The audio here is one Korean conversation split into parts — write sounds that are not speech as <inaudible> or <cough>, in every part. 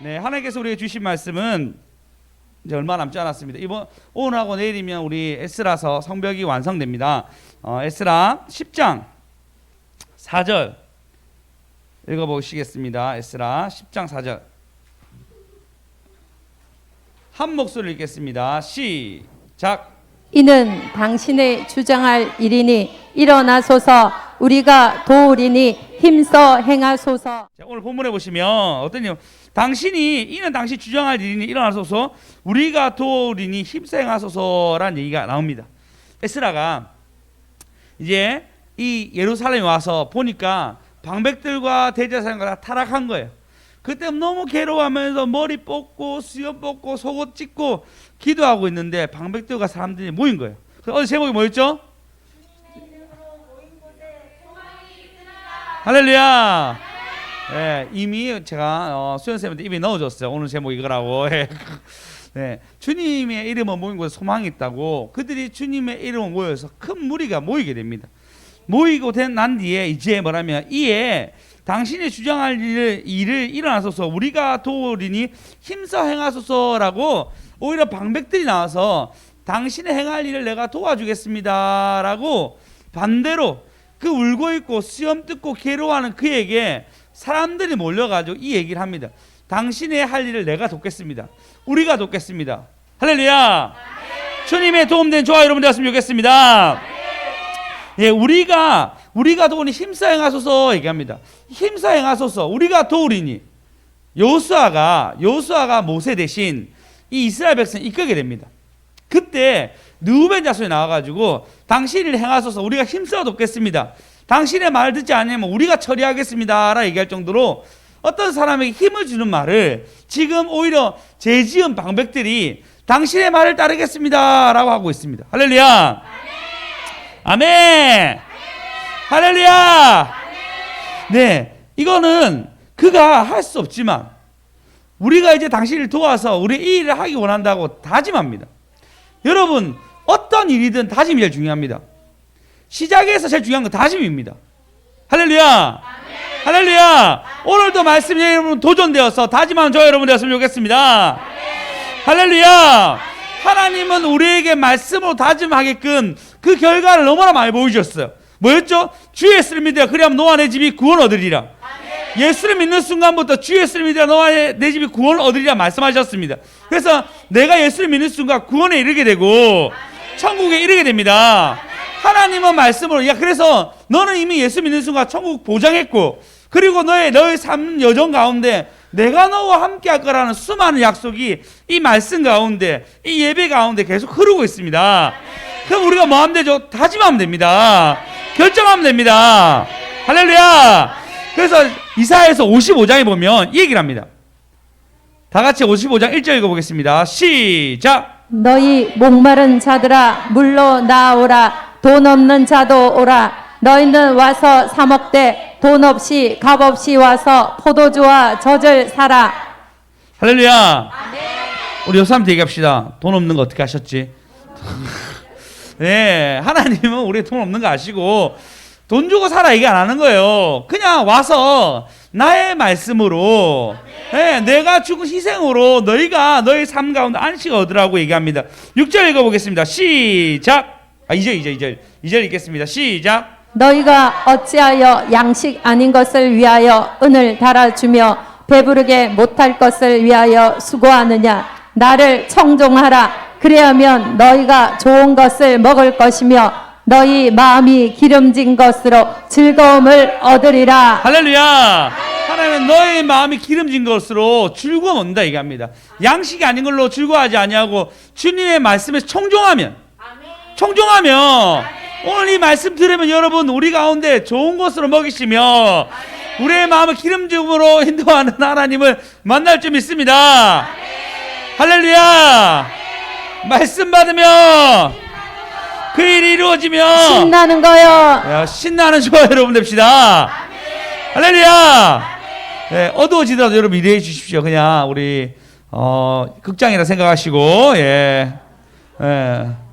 네, 하나님께서 우리에게 주신 말씀은 이제 얼마 남지 않았습니다. 이번 오늘하고 내일이면 우리 에스라서 성벽이 완성됩니다. 어, 에스라 10장 4절 읽어보시겠습니다. 에스라 10장 4절 한 목소리 읽겠습니다. 시작. 이는 당신의 주장할 일이니 일어나소서 우리가 도우리니 힘써 행하소서 자, 오늘 본문에 보시면 어떤 요 당신이 이는 당시 주장할 일이니 일어나소서 우리가 도우리니 힘생하소서란 얘기가 나옵니다. 에스라가 이제 이 예루살렘에 와서 보니까 방백들과 대제사장과 다 타락한 거예요. 그때 너무 괴로워하면서 머리 뽑고 수염 뽑고 속옷 찢고 기도하고 있는데 방백들과 사람들이 모인 거예요. 어제 제목이 뭐였죠? 할렐루야. 예, 이미 제가 어, 수현 쌤한테 입에 넣어줬어요. 오늘 제목 이거라고. <laughs> 예. 네, 주님의 이름을 모인 곳에 소망이 있다고 그들이 주님의 이름을 모여서 큰 무리가 모이게 됩니다. 모이고 된 난 뒤에 이제 뭐라면 이에 당신이 주장할 일을, 일을 일어나소서 우리가 도우리니 힘써 행하소서라고 오히려 방백들이 나와서 당신의 행할 일을 내가 도와주겠습니다라고 반대로 그 울고 있고 수염 뜯고 괴로워하는 그에게 사람들이 몰려가지고 이 얘기를 합니다. 당신의 할 일을 내가 돕겠습니다. 우리가 돕겠습니다. 할렐루야. 주님의 도움된 저와 여러분 되었으면 좋겠습니다. 예, 우리가 우리가 도우니 힘써 행하소서 얘기합니다. 힘써 행하소서. 우리가 도우리니 요수아가 요수아가 모세 대신 이 이스라엘 백성 이끌게 됩니다. 그때 느우벤 자손이 나와가지고 당신을 행하소서 우리가 힘써 돕겠습니다. 당신의 말을 듣지 않으면 우리가 처리하겠습니다라 얘기할 정도로 어떤 사람에게 힘을 주는 말을 지금 오히려 죄지은 방백들이 당신의 말을 따르겠습니다라고 하고 있습니다. 할렐루야. 아멘. 할렐루야. 네, 이거는 그가 할 수 없지만 우리가 이제 당신을 도와서 우리 이 일을 하기 원한다고 다짐합니다. 여러분 어떤 일이든 다짐이 제일 중요합니다. 시작에서 제일 중요한 건 다짐입니다. 할렐루야. 할렐루야. 오늘도 말씀이 여러분 도전되어서 다짐하는 저 여러분 되었으면 좋겠습니다. 할렐루야. 하나님은 우리에게 말씀으로 다짐하게끔 그 결과를 너무나 많이 보여주셨어요. 뭐였죠? 주 예수를 믿으라 그리하면 너와 내 집이 구원 얻으리라. 예수를 믿는 순간부터 주 예수를 믿으라 너와 내 집이 구원을 얻으리라 말씀하셨습니다. 그래서 내가 예수를 믿는 순간 구원에 이르게 되고 천국에 이르게 됩니다. 하나님은 말씀으로 야 그래서 너는 이미 예수 믿는 순간 천국 보장했고 그리고 너의 너의 삶 여정 가운데 내가 너와 함께 할 거라는 수많은 약속이 이 말씀 가운데 이 예배 가운데 계속 흐르고 있습니다. 그럼 우리가 뭐 하면 되죠? 다짐하면 됩니다. 결정하면 됩니다. 할렐루야. 그래서 이사야에서 55장에 보면 이 얘기를 합니다. 다 같이 55장 1절 읽어보겠습니다. 시작. 너희 목마른 자들아 물로 나오라 돈 없는 자도 오라 너희는 와서 사 먹되 돈 없이 값 없이 와서 포도주와 젖을 사라 할렐루야. 우리 여사람한테 얘기합시다. 돈 없는 거 어떻게 하셨지? 네, <laughs> 하나님은 우리 돈 없는 거 아시고 돈 주고 살아 얘기 안 하는 거예요. 그냥 와서 나의 말씀으로 네, 내가 죽은 희생으로 너희가 너희 삶 가운데 안식 얻으라고 얘기합니다. 6절 읽어보겠습니다. 시작. 아, 2절, 2절, 2절. 2절 읽겠습니다. 시작. 너희가 어찌하여 양식 아닌 것을 위하여 은을 달아주며 배부르게 못할 것을 위하여 수고하느냐 나를 청종하라 그래야면 너희가 좋은 것을 먹을 것이며 너희 마음이 기름진 것으로 즐거움을 얻으리라 할렐루야. 하나님은 너의 마음이 기름진 것으로 즐거움 얻는다 얘기합니다. 양식이 아닌 걸로 즐거워하지 아니하고 주님의 말씀에 청종하면 청종하면 오늘 이 말씀 들으면 여러분 우리 가운데 좋은 것으로 먹이시며 우리의 마음을 기름짐으로 인도하는 하나님을 만날 줄 믿습니다. 할렐루야. 말씀 받으면 그 일이 이루어지면 신나는 거요 야, 신나는 좋아 여러분 됩시다. 할렐루야. 예, 어두워지더라도 여러분 일해 주십시오. 그냥 우리 어, 극장이라 생각하시고 예. 예.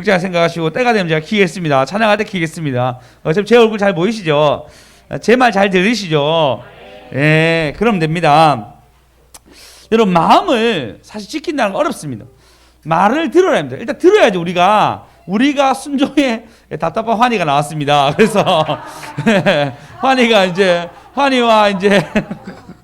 극장 생각하시고 때가 되면 제가 키겠습니다. 찬양할 때 키겠습니다. 어차피 제 얼굴 잘 보이시죠? 제 말 잘 들으시죠? 예, 그럼 됩니다. 여러분 마음을 사실 지킨다는 건 어렵습니다. 말을 들어야 합니다. 일단 들어야지 우리가 우리가 순종의 답답한 환희가 나왔습니다. 그래서 <laughs> 환희가 이제 환희와 이제 <laughs>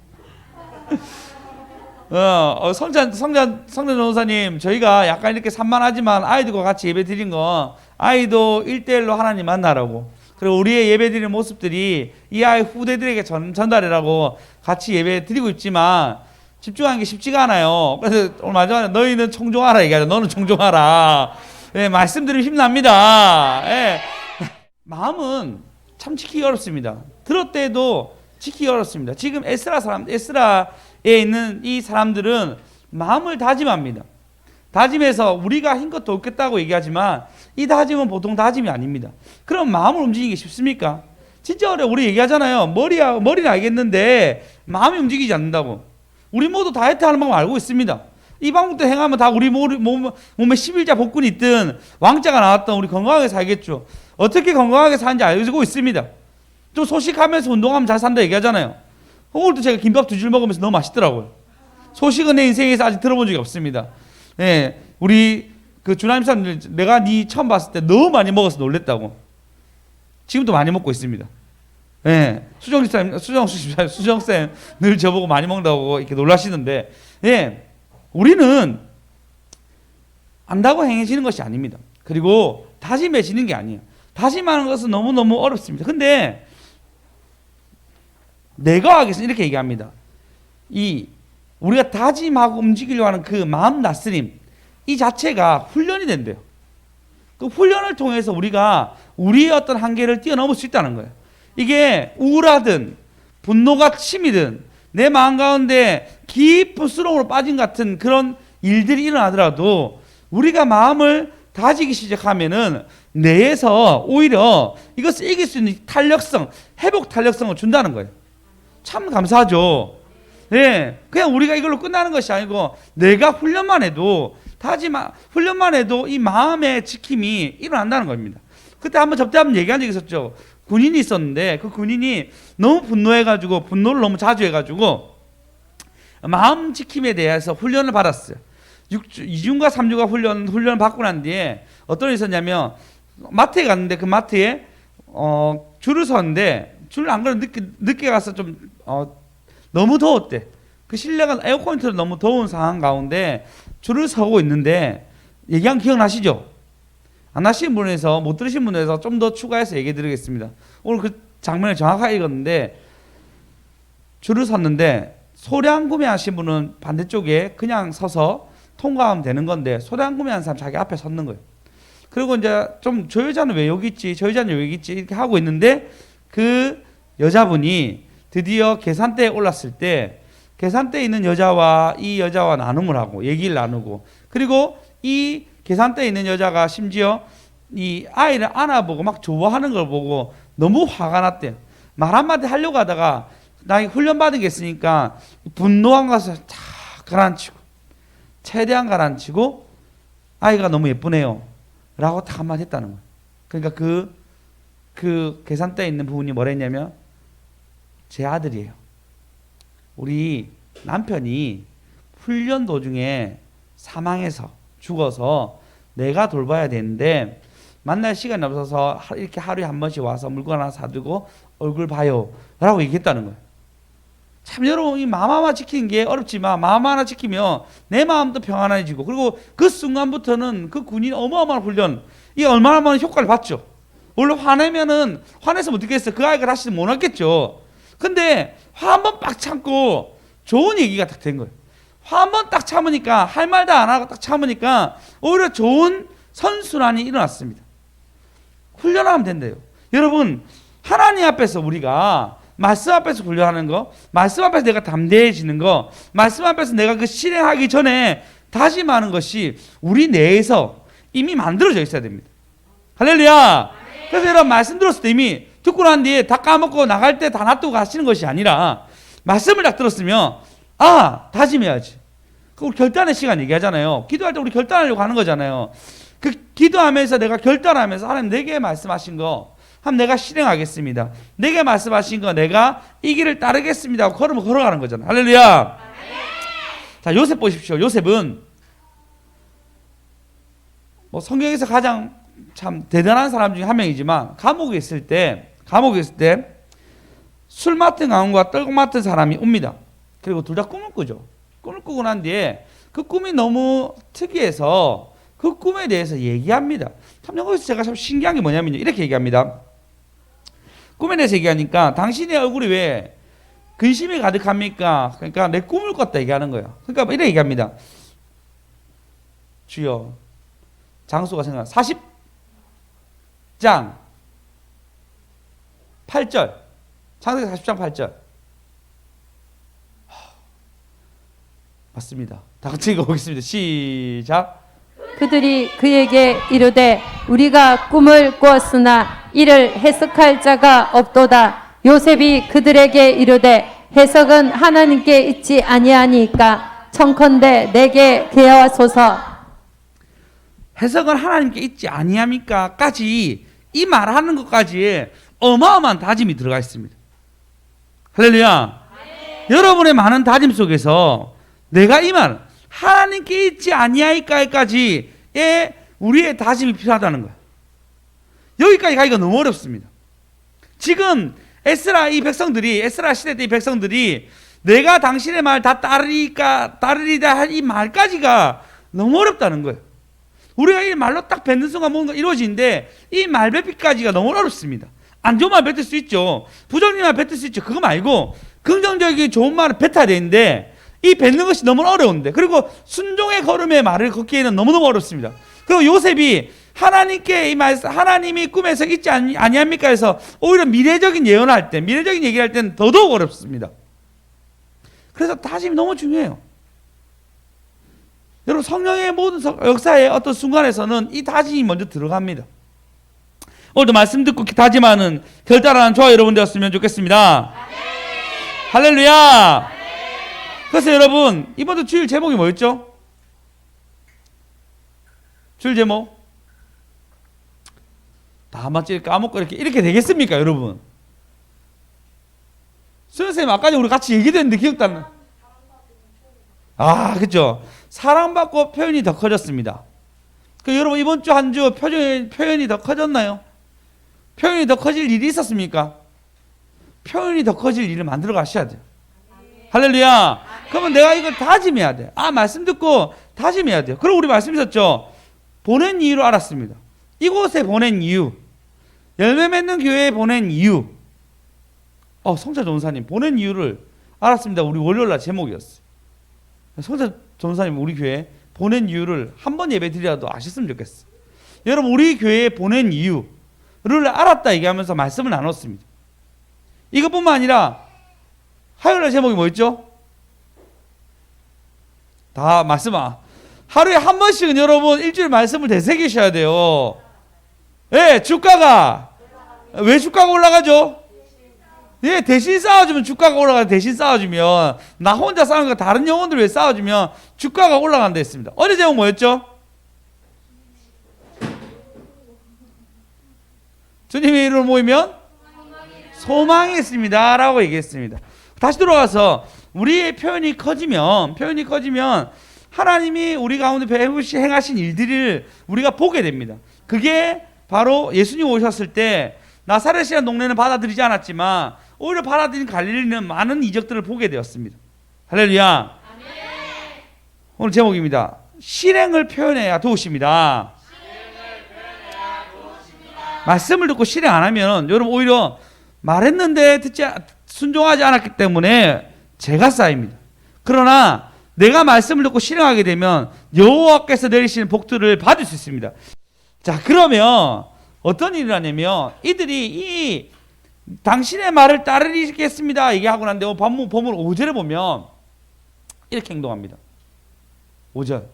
어, 어 성찬 성찬 성찬 전도사님 저희가 약간 이렇게 산만하지만 아이들과 같이 예배 드린 거 아이도 1대1로 하나님 만나라고 그리고 우리의 예배 드리는 모습들이 이 아이 후대들에게 전, 전달해라고 같이 예배 드리고 있지만 집중하는 게 쉽지가 않아요. 그래서 오늘 마지막에 너희는 청종하라 얘기하죠. 너는 청종하라. 예, 말씀드리면 힘납니다. 예. <laughs> 마음은 참 지키기 어렵습니다. 들었대도 지키기 어렵습니다. 지금 에스라 사람, 에스라에 있는 이 사람들은 마음을 다짐합니다. 다짐해서 우리가 힘껏 돕겠다고 얘기하지만 이 다짐은 보통 다짐이 아닙니다. 그럼 마음을 움직이기 쉽습니까? 진짜 어려. 우리 얘기하잖아요. 머리야 머리는 알겠는데 마음이 움직이지 않는다고. 우리 모두 다이어트 하는 방법 알고 있습니다. 이 방법도 행하면 다 우리 몸, 몸, 몸에 11자 복근이 있든 왕자가 나왔던 우리 건강하게 살겠죠. 어떻게 건강하게 사는지 알고 있습니다. 좀 소식하면서 운동하면 잘 산다 얘기하잖아요. 오늘도 제가 김밥 두 줄 먹으면서 너무 맛있더라고요. 소식은 내 인생에서 아직 들어본 적이 없습니다. 예, 우리 그 주나님 사람들 내가 네 처음 봤을 때 너무 많이 먹어서 놀랬다고. 지금도 많이 먹고 있습니다. 예, <laughs> 수정 집사님, 수정 집사님, 수정 쌤 늘 저보고 많이 먹는다고 이렇게 놀라시는데, 예, 우리는 안다고 행해지는 것이 아닙니다. 그리고 다짐해지는 게 아니에요. 다짐하는 것은 너무 너무 어렵습니다. 근데 내가 하겠습니다. 이렇게 얘기합니다. 이 우리가 다짐하고 움직이려고 하는 그 마음 다스림 이 자체가 훈련이 된대요. 그 훈련을 통해서 우리가 우리의 어떤 한계를 뛰어넘을 수 있다는 거예요. 이게 우울하든 분노가 치미든 내 마음 가운데 깊은 수렁으로 빠진 같은 그런 일들이 일어나더라도 우리가 마음을 다지기 시작하면은 내에서 오히려 이것을 이길 수 있는 탄력성, 회복 탄력성을 준다는 거예요. 참 감사하죠. 예, 그냥 우리가 이걸로 끝나는 것이 아니고 내가 훈련만 해도 다지마 훈련만 해도 이 마음의 지킴이 일어난다는 겁니다. 그때 한번 접대 한번 얘기한 적이 있었죠. 군인이 있었는데 그 군인이 너무 분노해가지고 분노를 너무 자주 해가지고 마음 지킴에 대해서 훈련을 받았어요. 6주, 2주인가 3주가 훈련 훈련을 받고 난 뒤에 어떤 일이 있었냐면 마트에 갔는데 그 마트에 어, 줄을 섰는데 줄을 안 그래도 늦게 늦게 가서 좀 어, 너무 더웠대. 그 실내가 에어컨이 틀어 너무 더운 상황 가운데 줄을 서고 있는데 얘기한 기억나시죠? 안 하신 분에서 못 들으신 분에서 좀 더 추가해서 얘기해 드리겠습니다. 오늘 그 장면을 정확하게 읽었는데 줄을 섰는데 소량 구매하신 분은 반대쪽에 그냥 서서 통과하면 되는 건데 소량 구매한 사람 자기 앞에 섰는 거예요. 그리고 이제 좀 저 여자는 왜 여기 있지? 저 여자는 왜 여기 있지? 이렇게 하고 있는데 그 여자분이 드디어 계산대에 올랐을 때 계산대에 있는 여자와 이 여자와 나눔을 하고 얘기를 나누고 그리고 이 계산대에 있는 여자가 심지어 이 아이를 안아보고 막 좋아하는 걸 보고 너무 화가 났대요. 말 한마디 하려고 하다가 나 훈련받은 게 있으니까 분노한 것을 다 가라앉히고 최대한 가라앉히고 아이가 너무 예쁘네요. 라고 딱 한마디 했다는 거예요. 그러니까 그, 그 계산대에 있는 부분이 뭐라 했냐면 제 아들이에요. 우리 남편이 훈련 도중에 사망해서 죽어서 내가 돌봐야 되는데 만날 시간이 없어서 하- 이렇게 하루에 한 번씩 와서 물건 하나 사두고 얼굴 봐요. 라고 얘기했다는 거예요. 참 여러분 이 마음 하나 지키는 게 어렵지만 마음 하나 지키면 내 마음도 평안해지고 그리고 그 순간부터는 그 군인 어마어마한 훈련 이 얼마나 많은 효과를 봤죠. 원래 화내면은 화내서 못 듣겠어요. 그 아이가 다시 못 왔겠죠. 근데 화 한 번 빡 참고 좋은 얘기가 딱 된 거예요. 화 한 번 딱 참으니까 할 말도 안 하고 딱 참으니까 오히려 좋은 선순환이 일어났습니다. 훈련하면 된대요. 여러분 하나님 앞에서 우리가 말씀 앞에서 훈련하는 거, 말씀 앞에서 내가 담대해지는 거, 말씀 앞에서 내가 그 실행하기 전에 다짐하는 것이 우리 내에서 이미 만들어져 있어야 됩니다. 할렐루야. 그래서 여러분 말씀 들었을 때 이미 듣고 난 뒤에 다 까먹고 나갈 때 다 놔두고 가시는 것이 아니라 말씀을 딱 들었으면 아 다짐해야지. 그 결단의 시간 얘기하잖아요. 기도할 때 우리 결단하려고 하는 거잖아요. 그 기도하면서 내가 결단하면서 하나님 내게 말씀하신 거 하면 내가 실행하겠습니다. 내게 말씀하신 거 내가 이 길을 따르겠습니다 하고 걸으면 걸어가는 거잖아요. 할렐루야. 자, 요셉 보십시오. 요셉은 뭐 성경에서 가장 참 대단한 사람 중에 한 명이지만 감옥에 있을 때 감옥에 있을 때 술 맡은 강원과 떨고 맡은 사람이 옵니다. 그리고 둘 다 꿈을 꾸죠. 꿈을 꾸고 난 뒤에 그 꿈이 너무 특이해서 그 꿈에 대해서 얘기합니다. 참 여기서 제가 참 신기한 게 뭐냐면요. 이렇게 얘기합니다. 꿈에 대해서 얘기하니까 당신의 얼굴이 왜 근심이 가득합니까? 그러니까 내 꿈을 꿨다 얘기하는 거예요. 그러니까 이렇게 얘기합니다. 주여 장수가 생각 40장 8절 창세기 40장 8절 맞습니다. 다 같이 읽어보겠습니다. 시작 그들이 그에게 이르되 우리가 꿈을 꾸었으나 이를 해석할 자가 없도다. 요셉이 그들에게 이르되 해석은 하나님께 있지 아니하니까 청컨대 내게 계하소서. 해석은 하나님께 있지 아니합니까?까지 이 말하는 것까지에 어마어마한 다짐이 들어가 있습니다. 할렐루야. 여러분의 많은 다짐 속에서 내가 이 말 하나님께 있지 아니하니까까지의 우리의 다짐이 필요하다는 거야. 여기까지 가기가 너무 어렵습니다. 지금 에스라 이 백성들이 에스라 시대 때 이 백성들이 내가 당신의 말 다 따르리까 따르리다 할이 말까지가 너무 어렵다는 거예요. 우리가 이 말로 딱 뱉는 순간 뭔가 이루어지는데 이 말 뱉기까지가 너무 어렵습니다. 안 좋은 말 뱉을 수 있죠. 부정적인 말 뱉을 수 있죠. 그거 말고 긍정적인 좋은 말을 뱉어야 되는데 이 뱉는 것이 너무 어려운데 그리고 순종의 걸음의 말을 걷기에는 너무너무 어렵습니다. 그리고 요셉이 하나님께 이 말씀 하나님이 꿈에서 있지 아니, 아니합니까 해서 오히려 미래적인 예언을 할 때 미래적인 얘기를 할 때는 더더욱 어렵습니다. 그래서 다짐이 너무 중요해요. 여러분 성령의 모든 서- 역사의 어떤 순간에서는 이 다짐이 먼저 들어갑니다. 오늘도 말씀 듣고 다짐하는 결단하는 저와 여러분 되었으면 좋겠습니다. 할렐루야. 그래서 여러분 이번 주 주일 제목이 뭐였죠? 주일 제목 다 맞지 까먹고 이렇게 이렇게 되겠습니까, 여러분? 선생님 아까 우리 같이 얘기도 했는데 기억도 안 나. 아, 그죠. 사랑받고 표현이 더 커졌습니다. 그 여러분 이번 주 한주 표현 표현이 더 커졌나요? 표현이 더 커질 일이 있었습니까? 표현이 더 커질 일을 만들어 가셔야 돼요. 할렐루야. 그러면 내가 이걸 다짐해야 돼. 아, 말씀 듣고 다짐해야 돼요. 그리고 우리 말씀 있었죠. 보낸 이유로 알았습니다. 이곳에 보낸 이유. 열매 맺는 교회에 보낸 이유. 어, 성자 전사님 보낸 이유를 알았습니다. 우리 월요일 날 제목이었어요. 성자 전사님 우리 교회 보낸 이유를 한 번 예배 드리라도 아셨으면 좋겠어요. 여러분 우리 교회에 보낸 이유 를 알았다 얘기하면서 말씀을 나눴습니다. 이것뿐만 아니라 날 제목이 뭐였죠? 다 말씀 아 하루에 한 번씩은 여러분 일주일 말씀을 되새기셔야 돼요. 예, 주가가 왜 주가가 올라가죠? 예, 대신 싸워주면 주가가 올라가 대신 싸워주면 나 혼자 싸우는 거 다른 영혼들 왜 싸워주면 주가가 올라간다 했습니다. 어제 제목 뭐였죠? 주님의 이름으로 모이면 소망이 있습니다 라고 얘기했습니다. 다시 돌아가서 우리의 표현이 커지면 표현이 커지면 하나님이 우리 가운데 배우시 행하신 일들을 우리가 보게 됩니다. 그게 바로 예수님 오셨을 때 나사렛이라는 동네는 받아들이지 않았지만 오히려 받아들인 갈릴리는 많은 이적들을 보게 되었습니다. 할렐루야. 오늘 제목입니다. 실행을 표현해야 도우십니다. 말씀을 듣고 실행 안 하면 여러분 오히려 말했는데 듣지 않- 순종하지 않았기 때문에 죄가 쌓입니다. 그러나 내가 말씀을 듣고 실행하게 되면 여호와께서 내리시는 복들을 받을 수 있습니다. 자, 그러면 어떤 일을 하냐면 이들이 이 당신의 말을 따르겠습니다 얘기하고 난데 오늘 본문 본문 5절에 보면 이렇게 행동합니다. 5절.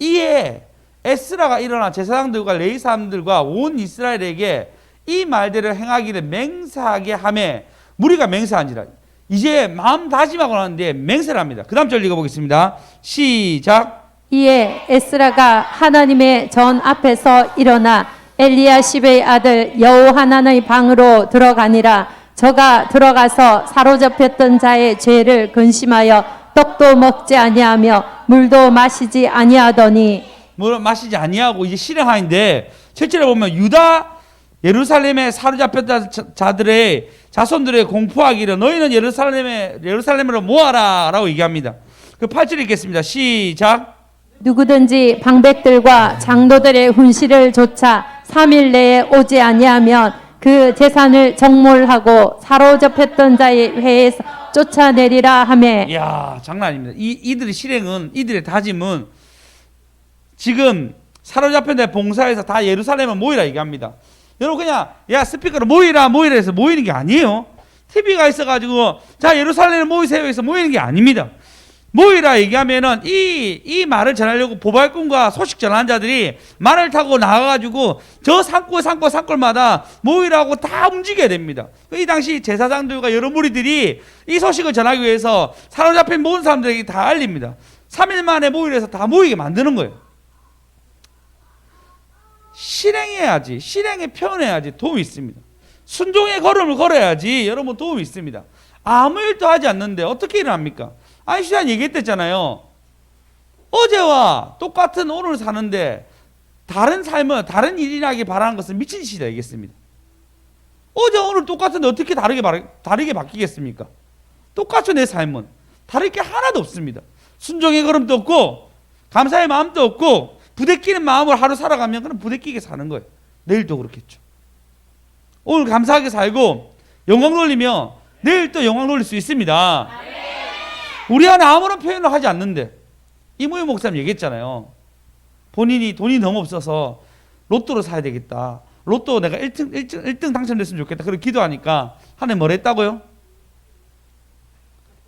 이에 에스라가 일어나 제사장들과 레위 사람들과 온 이스라엘에게 이 말대로 행하기를 맹세하게 하매 무리가 맹세한지라. 이제 마음 다짐하고 나는데 맹세를 합니다. 그 다음 절 읽어보겠습니다. 시작. 이에 에스라가 하나님의 전 앞에서 일어나 엘리야십의 아들 여호하난의 방으로 들어가니라 저가 들어가서 사로잡혔던 자의 죄를 근심하여 떡 떡도 먹지 아니하며 물도 마시지 아니하더니 뭘 마시지 아니하고 이제 실행하는데 실제로 보면 유다 예루살렘에 사로잡혔다 자- 자들의 자손들의 공포하기를 너희는 예루살렘에 예루살렘으로 모아라라고 얘기합니다. 그 8절 읽겠습니다. 시작. 누구든지 방백들과 장로들의 훈시를 조차 3일 내에 오지 아니하면 그 재산을 정몰하고 사로잡혔던 자의 회에서 쫓아내리라 하매 이야 장난 아닙니다. 이 이들의 실행은 이들의 다짐은 지금 사로잡힌 데 봉사해서 다 예루살렘에 모이라 얘기합니다. 여러분 그냥 야 스피커로 모이라 모이라 해서 모이는 게 아니에요. TV가 있어가지고 자 예루살렘에 모이세요 해서 모이는 게 아닙니다. 모이라 얘기하면은 이, 이 말을 전하려고 보발꾼과 소식 전하는 자들이 말을 타고 나가가지고 저 산골 산골 산골마다 모이라고 다 움직여야 됩니다. 이 당시 제사장들과 여러 무리들이 이 소식을 전하기 위해서 사로잡힌 모든 사람들에게 다 알립니다. 3일 만에 모이라 해서 다 모이게 만드는 거예요. 실행해야지, 실행에 표현해야지 도움이 있습니다. 순종의 걸음을 걸어야지 여러분 도움이 있습니다. 아무 일도 하지 않는데 어떻게 일어납니까? 아인슈타인 얘기했댔잖아요. 어제와 똑같은 오늘 사는데 다른 삶을 다른 일이나기 바라는 것은 미친 짓이다 얘기했습니다. 어제 오늘 똑같은데 어떻게 다르게 바, 다르게 바뀌겠습니까? 똑같죠 내 삶은 다를 게 하나도 없습니다. 순종의 걸음도 없고 감사의 마음도 없고 부대끼는 마음으로 하루 살아가면 그럼 부대끼게 사는 거예요. 내일도 그렇겠죠. 오늘 감사하게 살고 영광 돌리며 내일 또 영광 돌릴 수 있습니다. 우리 안에 아무런 표현을 하지 않는데 이모희 목사님 얘기했잖아요. 본인이 돈이 너무 없어서 로또를 사야 되겠다. 로또 내가 1등, 1등, 1등 당첨됐으면 좋겠다. 그렇게 기도하니까 하나님 뭘 했다고요?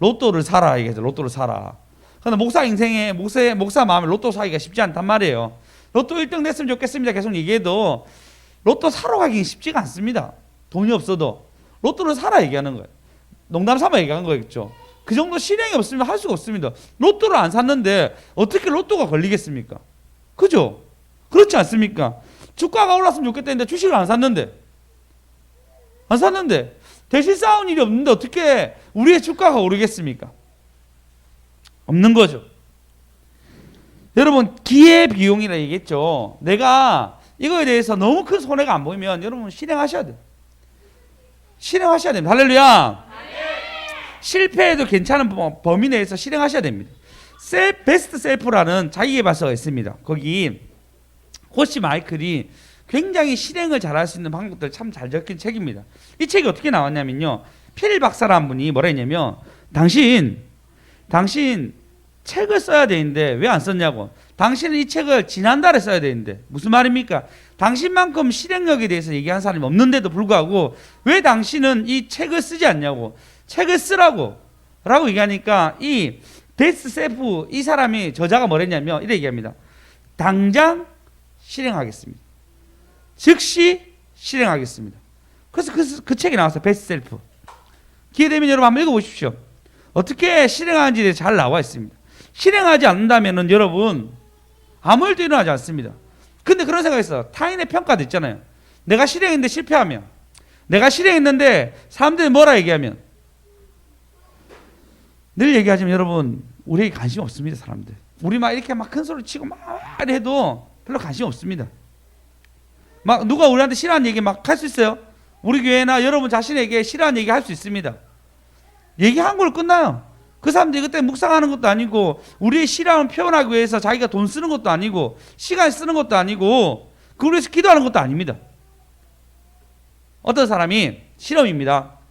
로또를 사라 얘기해서 로또를 사라. 근데 목사 인생에 목사 목사 마음에 로또 사기가 쉽지 않단 말이에요. 로또 1등 됐으면 좋겠습니다. 계속 얘기해도 로또 사러 가기 쉽지가 않습니다. 돈이 없어도 로또를 사라 얘기하는 거예요. 농담 삼아 얘기하는 거겠죠. 그 정도 실행이 없으면 할 수가 없습니다. 로또를 안 샀는데 어떻게 로또가 걸리겠습니까? 그죠? 그렇지 않습니까? 주가가 올랐으면 좋겠다는데 주식을 안 샀는데 안 샀는데 대신 싸운 일이 없는데 어떻게 우리의 주가가 오르겠습니까? 없는 거죠. 여러분 기회 비용이라 얘기했죠. 내가 이거에 대해서 너무 큰 손해가 안 보이면 여러분 실행하셔야 돼요. 실행하셔야 됩니다. 할렐루야. 실패해도 괜찮은 범- 범위 내에서 실행하셔야 됩니다. 셀 베스트 셀프라는 자기 개발서가 있습니다. 거기 호시 마이클이 굉장히 실행을 잘할 수 있는 방법들 참 잘 적힌 책입니다. 이 책이 어떻게 나왔냐면요. 필 박사라는 분이 뭐라 했냐면 당신 당신 책을 써야 되는데 왜 안 썼냐고. 당신은 이 책을 지난달에 써야 되는데 무슨 말입니까? 당신만큼 실행력에 대해서 얘기한 사람이 없는데도 불구하고 왜 당신은 이 책을 쓰지 않냐고. 책을 쓰라고. 라고 얘기하니까 이 데스 세프 이 사람이 저자가 뭐랬냐면 이래 얘기합니다. 당장 실행하겠습니다. 즉시 실행하겠습니다. 그래서 그, 그 책이 나왔어요. 베스트 셀프. 기회 되면 여러분 한번 읽어보십시오. 어떻게 실행하는지에 대해서 잘 나와 있습니다. 실행하지 않는다면 여러분 아무 일도 일어나지 않습니다. 근데 그런 생각이 있어. 타인의 평가도 있잖아요. 내가 실행했는데 실패하면 내가 실행했는데 사람들이 뭐라 얘기하면 늘 얘기하지만 여러분 우리에게 관심 없습니다 사람들 우리 막 이렇게 막 큰 소리 치고 막 해도 별로 관심 없습니다 막 누가 우리한테 싫어하는 얘기 막 할 수 있어요 우리 교회나 여러분 자신에게 싫어하는 얘기 할 수 있습니다 얘기한 걸 끝나요 그 사람들이 그때 묵상하는 것도 아니고 우리의 싫어함을 표현하기 위해서 자기가 돈 쓰는 것도 아니고 시간 쓰는 것도 아니고 그걸 위해서 기도하는 것도 아닙니다 어떤 사람이 실험입니다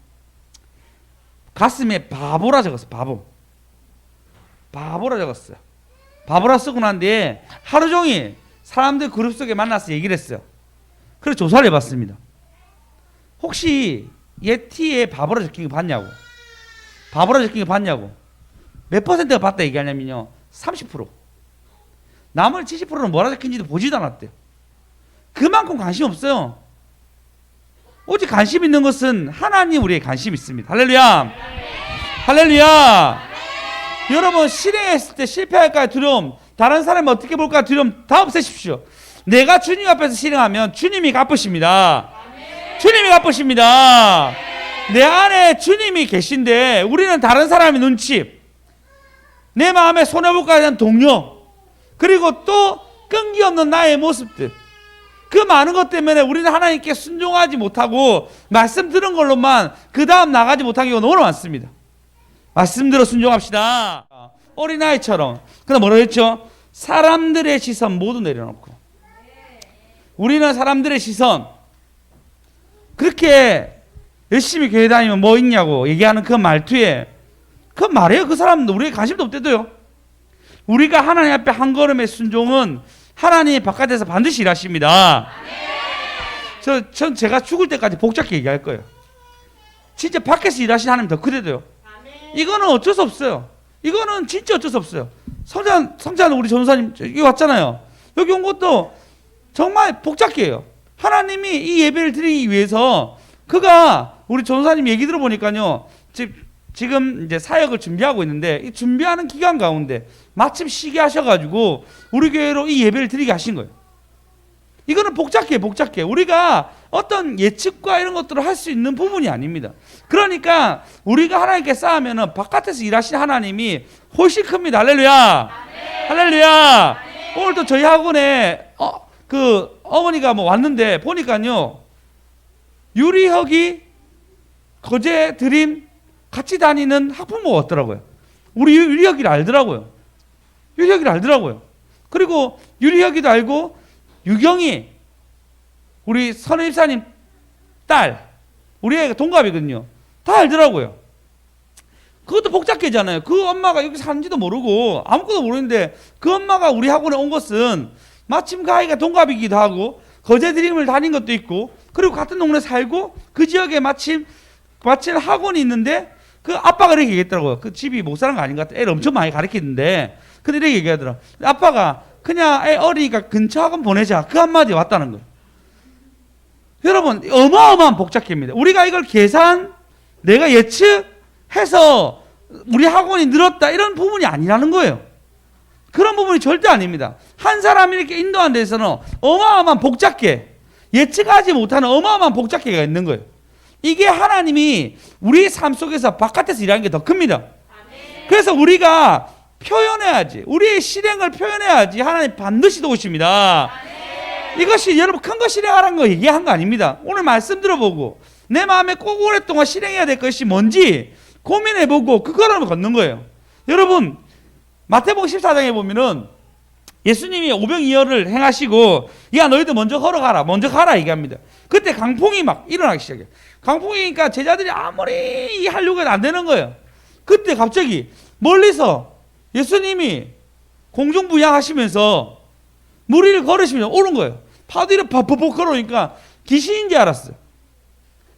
가슴에 바보라 적었어요. 바보. 바보라 적었어요. 바보라 쓰고 난 뒤에 하루 종일 사람들 그룹 속에 만나서 얘기를 했어요. 그래서 조사를 해봤습니다. 혹시 예티에 바보라 적힌 거 봤냐고. 바보라 거 봤냐고. 몇 퍼센트가 봤다 얘기하냐면요. 30%. 나머지 70%는 뭐라 적힌지도 보지도 않았대요. 그만큼 관심 없어요. 오직 관심 있는 것은 하나님 우리의 관심 있습니다. 할렐루야. 할렐루야. 여러분 실행했을 때 실패할까 두려움, 다른 사람이 어떻게 볼까 두려움 다 없애십시오. 내가 주님 앞에서 실행하면 주님이 갚으십니다. 주님이 갚으십니다. 내 안에 주님이 계신데 우리는 다른 사람의 눈치, 내 마음에 손해볼까에 대한 동요, 그리고 또 끈기 없는 나의 모습들. 그 많은 것 때문에 우리는 하나님께 순종하지 못하고 말씀 들은 걸로만 그 다음 나가지 못한 경우가 너무 많습니다. 말씀 들어 순종합시다. 어린아이처럼. 근데 뭐라 했죠? 사람들의 시선 모두 내려놓고. 우리는 사람들의 시선, 그렇게 열심히 교회 다니면 뭐 있냐고 얘기하는 그 말투에 그 말이에요. 그 사람도 우리에게 관심도 없대도요. 우리가 하나님 앞에 한 걸음의 순종은 하나님 바깥에서 반드시 일하십니다. 저, 전 제가 죽을 때까지 복잡하게 얘기할 거예요. 진짜 밖에서 일하신 하나님 더 크대도요. 이거는 어쩔 수 없어요. 이거는 진짜 어쩔 수 없어요. 성장, 성장 우리 전사님 여기 왔잖아요. 여기 온 것도 정말 복잡해요. 하나님이 이 예배를 드리기 위해서 그가 우리 전사님 얘기 들어보니까요. 지- 지금 이제 사역을 준비하고 있는데 이 준비하는 기간 가운데 마침 쉬게 하셔가지고 우리 교회로 이 예배를 드리게 하신 거예요. 이거는 복잡해, 복잡해. 우리가 어떤 예측과 이런 것들을 할 수 있는 부분이 아닙니다. 그러니까 우리가 하나님께 쌓으면은 바깥에서 일하신 하나님이 훨씬 큽니다. 할렐루야. 할렐루야. 오늘도 저희 학원에 어, 그 어머니가 뭐 왔는데 보니까요. 유리혁이 거제 드림 같이 다니는 학부모가 왔더라고요. 우리 유- 유리혁이를 알더라고요. 유리혁이를 알더라고요. 그리고 유리혁이도 알고 유경이 우리 선임사님 딸 우리 애가 동갑이거든요. 다 알더라고요. 그것도 복잡해잖아요. 그 엄마가 여기 사는지도 모르고 아무것도 모르는데 그 엄마가 우리 학원에 온 것은 마침 그 아이가 동갑이기도 하고 거제 드림을 다닌 것도 있고 그리고 같은 동네 살고 그 지역에 마침 마침 학원이 있는데 그 아빠가 이렇게 얘기했더라고요. 그 집이 못 사는 거 아닌 것 같아. 애를 엄청 많이 가르치는데 근데 이렇게 얘기하더라. 아빠가 그냥 애 어리니까 근처 학원 보내자. 그 한마디 왔다는 거예요. 여러분 어마어마한 복잡해입니다. 우리가 이걸 계산 내가 예측해서 우리 학원이 늘었다 이런 부분이 아니라는 거예요. 그런 부분이 절대 아닙니다. 한 사람이 이렇게 인도한 데서는 어마어마한 복잡해 예측하지 못하는 어마어마한 복잡해가 있는 거예요. 이게 하나님이 우리 삶 속에서 바깥에서 일하는 게 더 큽니다. 그래서 우리가 표현해야지. 우리의 실행을 표현해야지 하나님 반드시 도우십니다. 이것이 여러분 큰 거 실행하라는 거 얘기한 거 아닙니다. 오늘 말씀 들어보고 내 마음에 꼭 오랫동안 실행해야 될 것이 뭔지 고민해보고 그 걸음을 걷는 거예요. 여러분 마태복음 14장에 보면은 예수님이 오병이어를 행하시고 야 너희들 먼저 걸어가라 먼저 가라 얘기합니다. 그때 강풍이 막 일어나기 시작해요. 강풍이니까 제자들이 아무리 하려고 해도 안 되는 거예요. 그때 갑자기 멀리서 예수님이 공중부양하시면서 무리를 걸으시면 오는 거예요. 파도를 팍팍팍 걸어오니까 귀신인 줄 알았어요.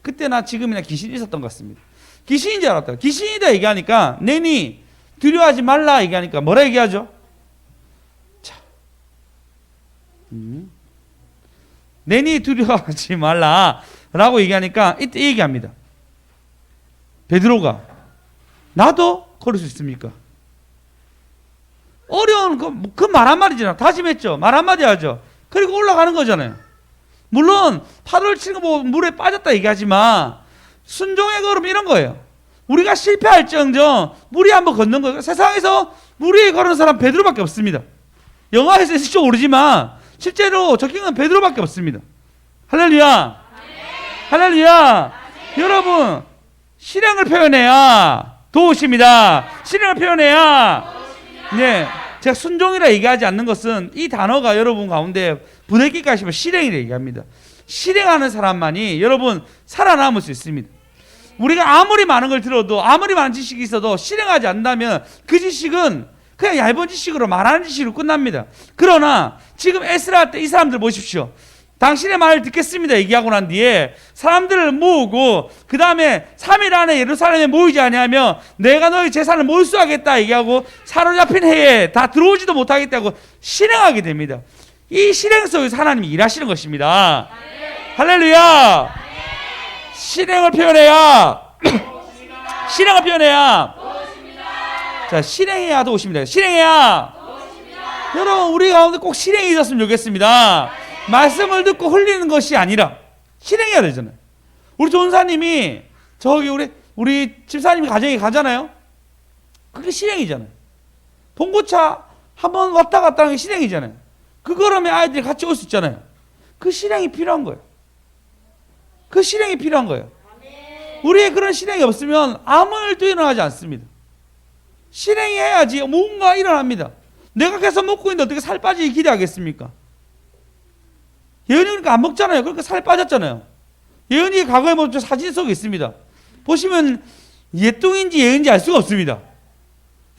그때나 지금이나 귀신이 있었던 것 같습니다. 귀신인 줄 알았다. 귀신이다 얘기하니까 내니 두려워하지 말라 얘기하니까 뭐라 얘기하죠? 자, 음. 내니 두려워하지 말라 라고 얘기하니까 이때 이 얘기합니다. 베드로가 나도 걸을 수 있습니까? 어려운 그말 한마디잖아. 다짐했죠. 말 한마디 하죠. 그리고 올라가는 거잖아요. 물론 파도를 치는 거 보고 물에 빠졌다 얘기하지만 순종의 걸음 이런 거예요. 우리가 실패할지언정 물이 한번 걷는 거예요. 세상에서 물 위에 걸은 사람 베드로밖에 없습니다. 영화에서 실제 모르지만 실제로 적힌 베드로밖에 없습니다. 할렐루야. 할렐루야. 여러분 실행을 표현해야 도우십니다. 실행을 표현해야 네. 제가 순종이라 얘기하지 않는 것은 이 단어가 여러분 가운데 부대끼까 싶으면 실행이라 얘기합니다. 실행하는 사람만이 여러분 살아남을 수 있습니다. 우리가 아무리 많은 걸 들어도 아무리 많은 지식이 있어도 실행하지 않는다면 그 지식은 그냥 얇은 지식으로 말하는 지식으로 끝납니다. 그러나 지금 에스라 때 이 사람들 보십시오. 당신의 말을 듣겠습니다. 얘기하고 난 뒤에 사람들을 모으고 그 다음에 3일 안에 예루살렘에 모이지 아니하면 내가 너희 재산을 몰수하겠다 얘기하고 사로잡힌 해에 다 들어오지도 못하겠다고 실행하게 됩니다. 이 실행 속에서 하나님이 일하시는 것입니다. 할렐루야. 실행을 표현해야 <coughs> 실행을 표현해야 자 실행해야 도우십니다. 실행해야 여러분 우리 가운데 꼭 실행이 있었으면 좋겠습니다. 말씀을 듣고 흘리는 것이 아니라 실행해야 되잖아요. 우리 전사님이 저기 우리 우리 집사님이 가정에 가잖아요. 그게 실행이잖아요. 봉고차 한번 왔다 갔다 하는 게 실행이잖아요. 그 걸음에 아이들이 같이 올 수 있잖아요. 그 실행이 필요한 거예요. 그 실행이 필요한 거예요. 우리의 그런 실행이 없으면 아무 일도 일어나지 않습니다. 실행이 해야지 뭔가 일어납니다. 내가 계속 먹고 있는데 어떻게 살 빠지기 기대하겠습니까? 예은이 그러니까 안 먹잖아요. 그러니까 살 빠졌잖아요. 예은이 과거에 먼저 사진 속에 있습니다. 보시면 예뚱인지 예은지 알 수가 없습니다.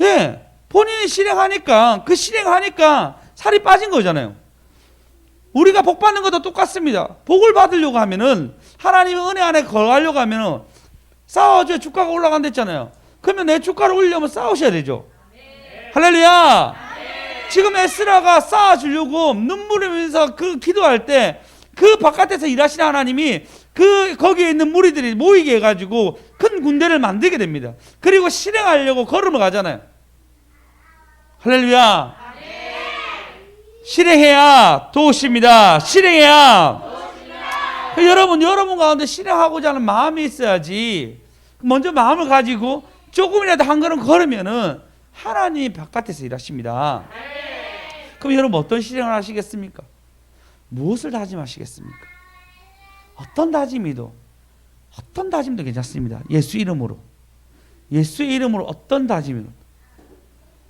예. 본인이 실행하니까 그 실행하니까 살이 빠진 거잖아요. 우리가 복 받는 것도 똑같습니다. 복을 받으려고 하면은 하나님의 은혜 안에 걸어가려고 하면은 싸워줘야 주가가 올라간댔잖아요. 그러면 내 주가를 올리려면 싸우셔야 되죠. 할렐루야. 지금 에스라가 쌓아주려고 눈물을 흘리면서 그 기도할 때 그 바깥에서 일하시는 하나님이 그 거기에 있는 무리들이 모이게 해가지고 큰 군대를 만들게 됩니다. 그리고 실행하려고 걸음을 가잖아요. 할렐루야. 실행해야 도우십니다. 실행해야. 그 여러분, 여러분 가운데 실행하고자 하는 마음이 있어야지. 먼저 마음을 가지고 조금이라도 한 걸음 걸으면은 하나님이 바깥에서 일하십니다. 그럼 여러분 어떤 실행을 하시겠습니까? 무엇을 다짐하시겠습니까? 어떤 다짐이도 어떤 다짐도 괜찮습니다. 예수 이름으로 예수의 이름으로 어떤 다짐이도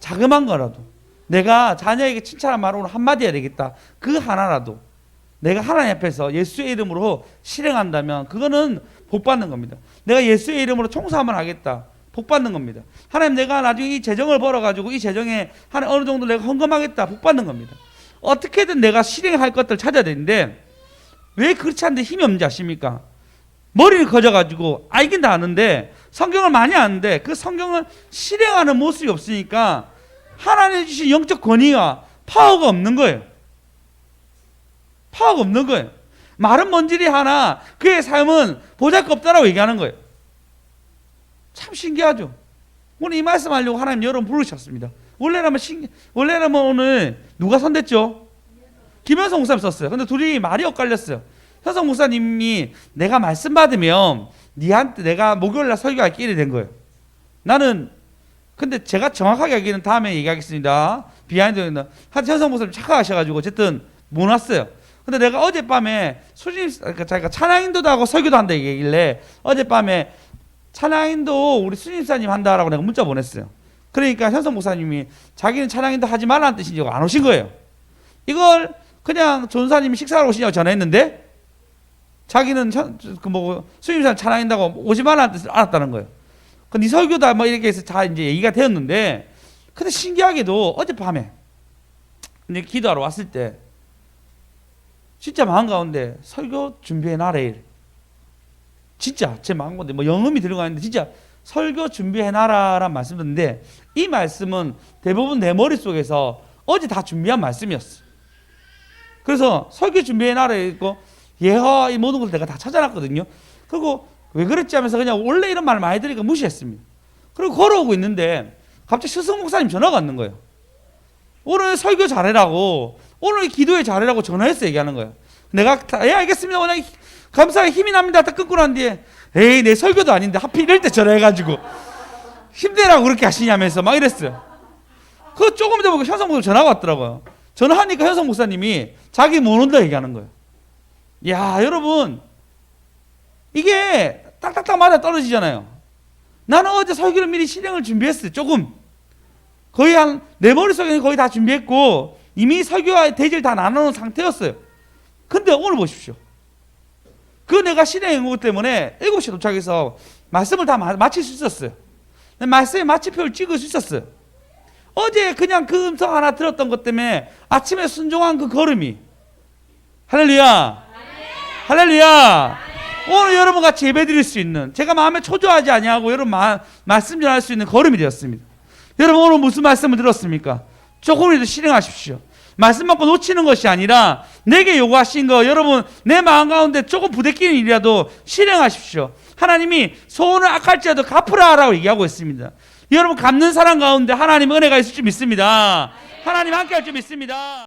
자그만 거라도 내가 자녀에게 칭찬한 말 오늘 한마디 해야 되겠다. 그 하나라도 내가 하나님 앞에서 예수의 이름으로 실행한다면 그거는 복 받는 겁니다. 내가 예수의 이름으로 총사 한번 하겠다. 복 받는 겁니다. 하나님 내가 나중에 이 재정을 벌어 가지고 이 재정에 한 어느 정도 내가 헌금하겠다. 복 받는 겁니다. 어떻게든 내가 실행할 것들 찾아야 되는데 왜 그렇지 않은데 힘이 없는지 아십니까? 머리를 커져 가지고 알긴 다 아는데 성경을 많이 아는데 그 성경을 실행하는 모습이 없으니까 하나님 주신 영적 권위와 파워가 없는 거예요. 파워가 없는 거예요. 말은 먼지리 하나 그의 삶은 보잘것없다라고 얘기하는 거예요. 참 신기하죠. 오늘 이 말씀하려고 하나님 여러분 부르셨습니다. 원래라면 신 원래라면 오늘 누가 선댔죠? 김현성 목사님 썼어요. 근데 둘이 말이 엇갈렸어요. 현성 목사님이 내가 말씀 받으면 니한테 내가 목요일 날 설교할 길이 된 거예요. 나는 근데 제가 정확하게 알기는 다음에 얘기하겠습니다. 비하인드는 하여튼 현성 목사님 착각하셔가지고 어쨌든 못 왔어요. 근데 내가 어젯밤에 수진 그러니까 자기가 찬양인도도 하고 설교도 한다 얘기길래 어젯밤에 찬양인도 우리 수진사님 한다라고 내가 문자 보냈어요. 그러니까 현성 목사님이 자기는 찬양인도 하지 말라는 뜻인지 안 오신 거예요. 이걸 그냥 전사님이 식사하러 오시냐고 전화했는데 자기는 그뭐 수임사 찬양인다고 오지 말라는 뜻을 알았다는 거예요. 그네 설교다 뭐 이렇게 해서 다 이제 얘기가 되었는데 근데 신기하게도 어젯밤에 이제 기도하러 왔을 때 진짜 마음 가운데 설교 준비해 놔래. 진짜 제 마음 가운데 뭐 영음이 들어가 있는데 진짜 설교 준비해 놔라란 말씀 듣는데 이 말씀은 대부분 내 머릿속에서 어제 다 준비한 말씀이었어. 그래서 설교 준비해 놔라 했고 예화 이 모든 걸 내가 다 찾아놨거든요. 그리고 왜 그랬지 하면서 그냥 원래 이런 말 많이 들으니까 무시했습니다. 그리고 걸어오고 있는데 갑자기 스승 목사님 전화가 왔는 거예요. 오늘 설교 잘해라고 오늘 기도에 잘해라고 전화해서 얘기하는 거예요. 내가 다, 예 알겠습니다. 오늘 감사하게 힘이 납니다. 딱 끊고 난 뒤에 에이 내 설교도 아닌데 하필 이럴 때 전화해가지고 힘내라고 그렇게 하시냐면서 막 이랬어요. 그 조금 이따 보고 현성 목사님 전화가 왔더라고요. 전화하니까 현성 목사님이 자기 못 온다 얘기하는 거예요. 야 여러분 이게 딱딱딱 맞아 떨어지잖아요. 나는 어제 설교를 미리 실행을 준비했어요. 조금 거의 한 내 머릿속에는 거의 다 준비했고 이미 설교와 대지를 다 나눠놓은 상태였어요. 근데 오늘 보십시오. 그 내가 실행한 것 때문에 7시에 도착해서 말씀을 다 마, 마칠 수 있었어요. 말씀에 마침표를 찍을 수 있었어요. 어제 그냥 그 음성 하나 들었던 것 때문에 아침에 순종한 그 걸음이 할렐루야 할렐루야 오늘 여러분 같이 예배 드릴 수 있는 제가 마음에 초조하지 아니하고 여러분 마, 말씀 전할 수 있는 걸음이 되었습니다. 여러분 오늘 무슨 말씀을 들었습니까? 조금이라도 실행하십시오. 말씀 받고 놓치는 것이 아니라 내게 요구하신 거 여러분 내 마음 가운데 조금 부대끼는 일이라도 실행하십시오. 하나님이 소원을 악할지라도 갚으라라고 얘기하고 있습니다. 여러분 갚는 사람 가운데 하나님 은혜가 있을 줄 믿습니다. 하나님 함께 할 줄 믿습니다.